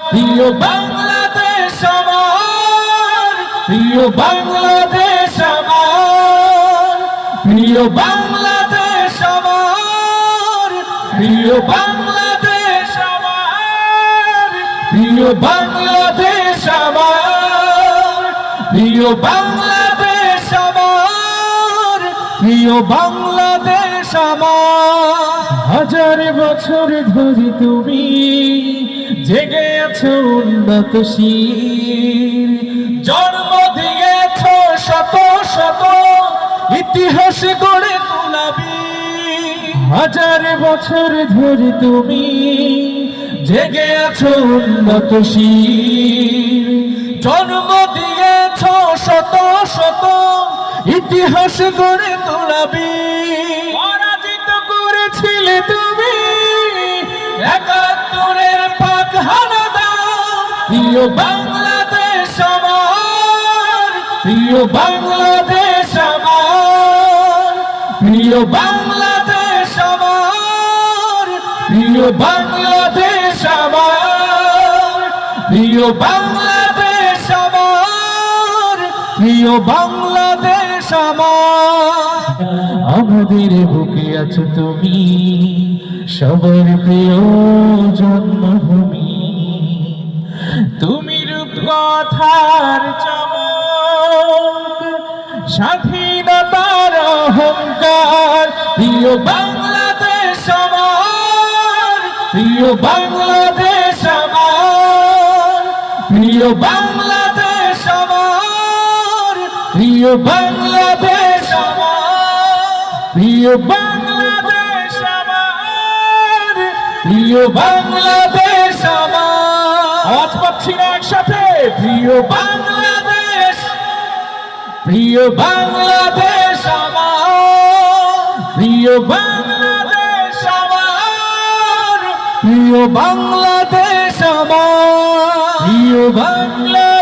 প্রিয় বাংলাদেশ আমার, প্রিয় বাংলাদেশ আমার, প্রিয় বাংলাদেশ আমার, প্রিয় বাংলাদেশ আমার, প্রিয় বাংলাদেশ আমার, প্রিয় বাংলাদেশ আমার, প্রিয় বাংলাদেশ আমার। হাজার বছর ধরে তুমি জেগে আছো উন্নত শির জন্ম দিয়েছ শত শত ইতিহাস গড়ে তোলাবি। হাজার বছর ধরে তুমি জেগে আছো উন্নত শির জন্ম দিয়েছ শত শত ইতিহাস গড়ে তোলাবি। পরাজিত করেছিলে তুমি হানাদা প্রিয় বাংলাদেশ আমার, প্রিয় বাংলাদেশ আমার, প্রিয় বাংলাদেশ আমার, প্রিয় বাংলাদেশ আমার, প্রিয় বাংলাদেশ আমার, প্রিয় বাংলাদেশ আমার। আমাদের বুকে আছো তুমি, সবার প্রিয় জন্মভূমি। তুমি রূপ কথার চমক, স্বাধীনতার অহংকার, প্রিয় বাংলাদেশ আমার, প্রিয় বাংলাদেশ আমার, প্রিয় বাংলাদেশ আমার, প্রিয় বাংলাদেশ আমার, প্রিয় বাংলাদেশ আমার, প্রিয় বাংলাদেশ আমার। না একসাথে। প্রিয় বাংলাদেশ প্রিয় বাংলাদেশ প্রিয় বাংলাদেশ আমার। প্রিয় বাংলাদেশ আমার। প্রিয় বাংলা